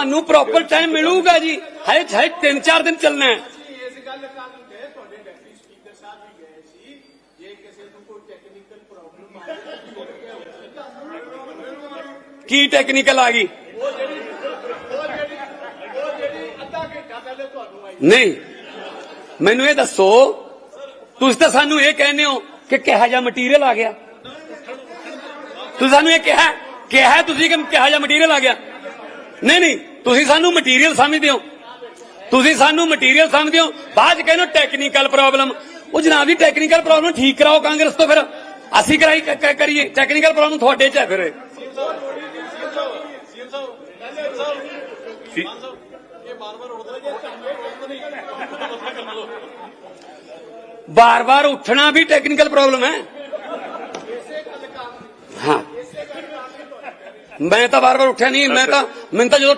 ਤੁਹਾਨੂੰ proper time ਮਿਲੂਗਾ ਜੀ ਹਜੇ ਹਜੇ 3-4 ਦਿਨ ਚੱਲਣਾ ਹੈ ਇਸ ਗੱਲ ਕਰਨ ਗਏ ਤੁਹਾਡੇ ਡਿਪਟੀ ਸਪੀਕਰ ਸਾਹਿਬ ਵੀ ਗਏ ਸੀ ਜੇ ਕਿਸੇ ਨੂੰ ਕੋਈ ਟੈਕਨੀਕਲ ਪ੍ਰੋਬਲਮ ਆ ਜਾਏ ਕੀ ਟੈਕਨੀਕਲ ਆ ਗਈ ਉਹ ਜਿਹੜੀ ਅੱਧਾ ਘੰਟਾ ਪਹਿਲੇ ਤੁਹਾਨੂੰ ਆਈ ਨਹੀਂ ਮੈਨੂੰ ਇਹ ਦੱਸੋ ਤੁਸੀਂ ਤਾਂ ਸਾਨੂੰ ਇਹ ਕਹਿੰਦੇ ਹੋ ਕਿ ਕਿਹਾ ਜਿਹਾ ਮਟੀਰੀਅਲ ਆ ਗਿਆ ਤੁਸੀਂ ਸਾਨੂੰ ਇਹ ਕਿਹਾ ਕਿਹਾ ਤੁਸੀਂ ਕਿ ਕਿਹਾ ਜਿਹਾ ਮਟੀਰੀਅਲ ਆ ਗਿਆ ਨਹੀਂ ਨਹੀਂ ਤੁਸੀਂ ਸਾਨੂੰ ਮਟੀਰੀਅਲ ਸਮਝਦੇ ਹੋ। ਤੁਸੀਂ ਸਾਨੂੰ ਮਟੀਰੀਅਲ ਸਮਝਦੇ ਹੋ। ਬਾਅਦ ਚ ਕਹਿੰਦੇ ਹੋ ਟੈਕਨੀਕਲ ਪ੍ਰੋਬਲਮ ਉਹ ਜਨਾਬ ਜੀ ਟੈਕਨੀਕਲ ਪ੍ਰੋਬਲਮ ਠੀਕ ਕਰਾਓ ਕਾਂਗਰਸ ਤੋਂ ਫਿਰ। ਅਸੀਂ ਕਰਾਈ ਕਰੀਏ। ਟੈਕਨੀਕਲ ਪ੍ਰੋਬਲਮ ਤੁਹਾਡੇ ਚ ਹੈ ਫਿਰ। ਬਾਰ-ਬਾਰ ਉੱਠਣਾ ਵੀ ਟੈਕਨੀਕਲ ਪ੍ਰੋਬਲਮ ਹੈ। ਹਾਂ। ਮੈਂ ਤਾਂ ਵਾਰ ਵਾਰ ਉੱਠਿਆ ਨਹੀਂ ਮੈਂ ਤਾਂ ਮੈਨੂੰ ਤਾਂ ਜਦੋਂ